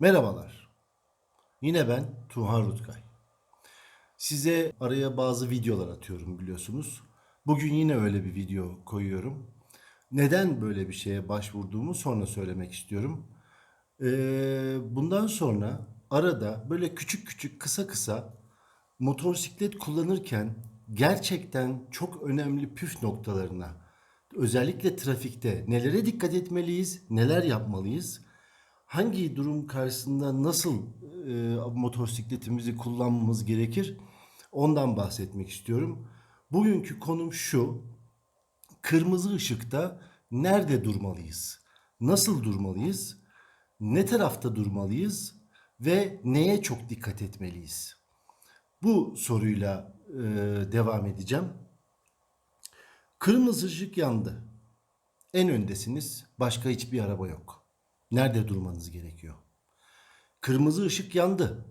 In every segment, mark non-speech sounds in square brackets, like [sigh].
Merhabalar. Yine ben Tuhan Rutkay. Size araya bazı videolar atıyorum biliyorsunuz. Bugün yine öyle bir video koyuyorum. Neden böyle bir şeye başvurduğumu sonra söylemek istiyorum. Ee, bundan sonra arada böyle küçük küçük kısa kısa motosiklet kullanırken gerçekten çok önemli püf noktalarına özellikle trafikte nelere dikkat etmeliyiz, neler yapmalıyız, hangi durum karşısında nasıl e, motosikletimizi kullanmamız gerekir ondan bahsetmek istiyorum. Bugünkü konum şu. Kırmızı ışıkta nerede durmalıyız? Nasıl durmalıyız? Ne tarafta durmalıyız ve neye çok dikkat etmeliyiz? Bu soruyla e, devam edeceğim. Kırmızı ışık yandı. En öndesiniz. Başka hiçbir araba yok. Nerede durmanız gerekiyor? Kırmızı ışık yandı.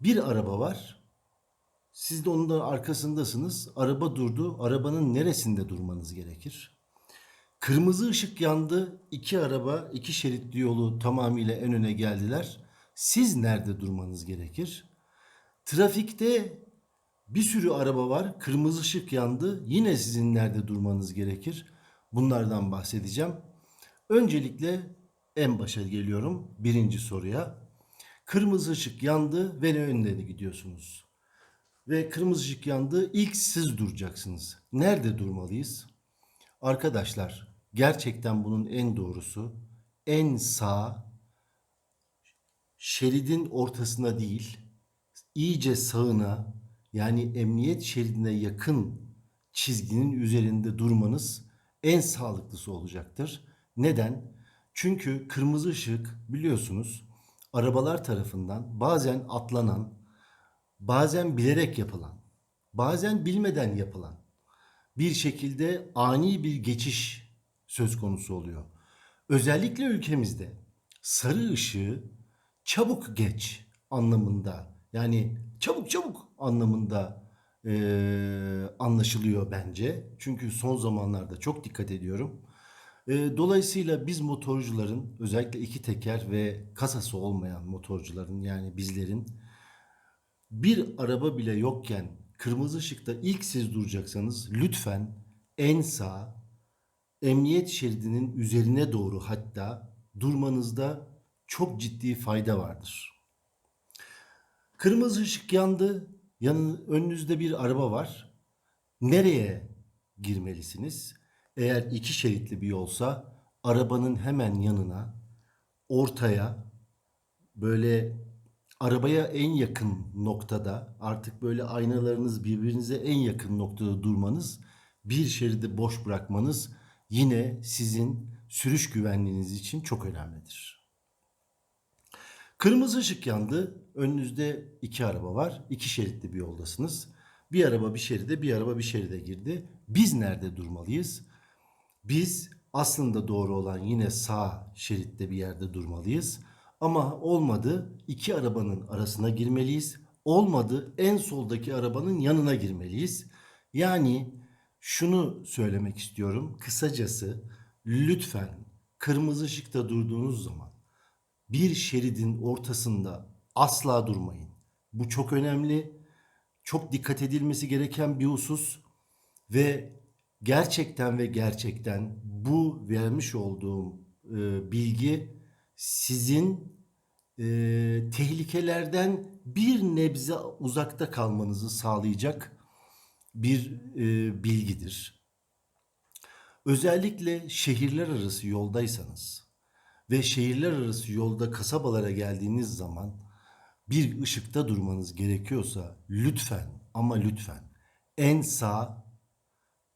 Bir araba var. Siz de onun da arkasındasınız. Araba durdu. Arabanın neresinde durmanız gerekir? Kırmızı ışık yandı. İki araba, iki şeritli yolu tamamıyla en öne geldiler. Siz nerede durmanız gerekir? Trafikte bir sürü araba var. Kırmızı ışık yandı. Yine sizin nerede durmanız gerekir? Bunlardan bahsedeceğim. Öncelikle en başa geliyorum. Birinci soruya. Kırmızı ışık yandı ve önde gidiyorsunuz? Ve kırmızı ışık yandı. İlk siz duracaksınız. Nerede durmalıyız? Arkadaşlar gerçekten bunun en doğrusu en sağ şeridin ortasına değil iyice sağına yani emniyet şeridine yakın çizginin üzerinde durmanız en sağlıklısı olacaktır. Neden? Çünkü kırmızı ışık biliyorsunuz arabalar tarafından bazen atlanan, bazen bilerek yapılan, bazen bilmeden yapılan bir şekilde ani bir geçiş söz konusu oluyor. Özellikle ülkemizde sarı ışığı çabuk geç anlamında yani çabuk çabuk anlamında eee, anlaşılıyor bence. Çünkü son zamanlarda çok dikkat ediyorum. Eee, dolayısıyla biz motorcuların özellikle iki teker ve kasası olmayan motorcuların yani bizlerin bir araba bile yokken kırmızı ışıkta ilk siz duracaksanız lütfen en sağ emniyet şeridinin üzerine doğru hatta durmanızda çok ciddi fayda vardır. Kırmızı ışık yandı. Yanı, önünüzde bir araba var. Nereye girmelisiniz? Eğer iki şeritli bir yolsa arabanın hemen yanına, ortaya, böyle arabaya en yakın noktada, artık böyle aynalarınız birbirinize en yakın noktada durmanız, bir şeridi boş bırakmanız yine sizin sürüş güvenliğiniz için çok önemlidir. Kırmızı ışık yandı. Önünüzde iki araba var. İki şeritli bir yoldasınız. Bir araba bir şeride, bir araba bir şeride girdi. Biz nerede durmalıyız? Biz aslında doğru olan yine sağ şeritte bir yerde durmalıyız. Ama olmadı iki arabanın arasına girmeliyiz. Olmadı en soldaki arabanın yanına girmeliyiz. Yani şunu söylemek istiyorum. Kısacası lütfen kırmızı ışıkta durduğunuz zaman bir şeridin ortasında asla durmayın. Bu çok önemli. Çok dikkat edilmesi gereken bir husus ve gerçekten ve gerçekten bu vermiş olduğum e, bilgi sizin e, tehlikelerden bir nebze uzakta kalmanızı sağlayacak bir e, bilgidir. Özellikle şehirler arası yoldaysanız ve şehirler arası yolda kasabalara geldiğiniz zaman bir ışıkta durmanız gerekiyorsa lütfen ama lütfen en sağ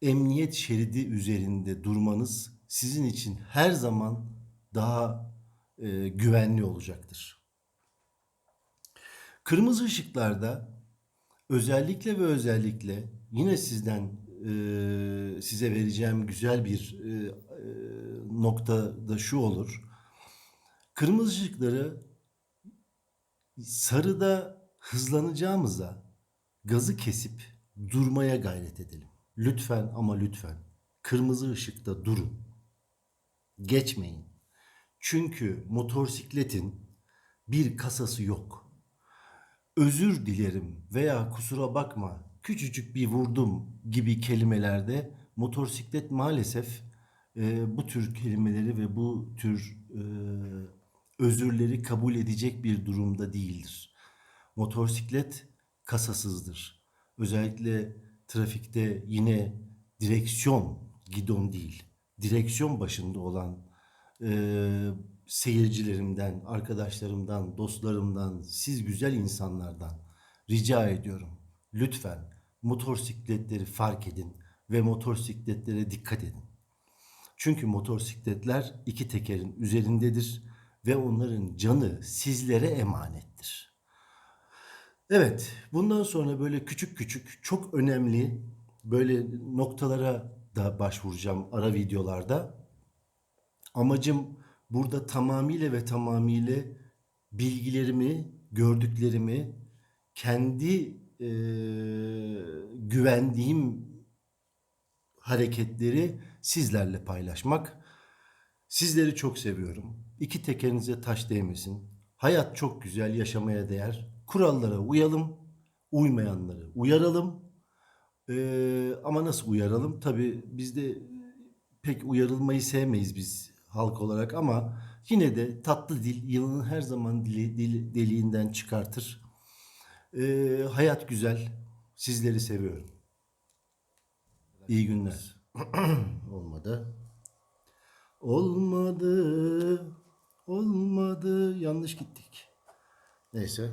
emniyet şeridi üzerinde durmanız sizin için her zaman daha e, güvenli olacaktır. Kırmızı ışıklarda özellikle ve özellikle yine sizden e, size vereceğim güzel bir e, e, nokta da şu olur. Kırmızı ışıkları sarıda hızlanacağımıza gazı kesip durmaya gayret edelim. Lütfen ama lütfen kırmızı ışıkta durun. Geçmeyin. Çünkü motosikletin bir kasası yok. Özür dilerim veya kusura bakma, küçücük bir vurdum gibi kelimelerde motosiklet maalesef e, bu tür kelimeleri ve bu tür e, özürleri kabul edecek bir durumda değildir. Motosiklet kasasızdır. Özellikle trafikte yine direksiyon gidon değil, direksiyon başında olan e, seyircilerimden, arkadaşlarımdan, dostlarımdan, siz güzel insanlardan rica ediyorum. Lütfen motosikletleri fark edin ve motosikletlere dikkat edin. Çünkü motosikletler iki tekerin üzerindedir ve onların canı sizlere emanettir. Evet, bundan sonra böyle küçük küçük çok önemli böyle noktalara da başvuracağım ara videolarda. Amacım burada tamamıyla ve tamamıyla bilgilerimi, gördüklerimi kendi eee, güvendiğim hareketleri sizlerle paylaşmak. Sizleri çok seviyorum. İki tekerinize taş değmesin. Hayat çok güzel, yaşamaya değer. Kurallara uyalım, uymayanları uyaralım. Ee, ama nasıl uyaralım? Tabii biz de pek uyarılmayı sevmeyiz biz halk olarak ama yine de tatlı dil yılın her zaman dili, dil, deliğinden çıkartır. Ee, hayat güzel. Sizleri seviyorum. İyi günler. [clears throat] Olmadı. Olmadı. Olmadı. Yanlış gittik. Neyse.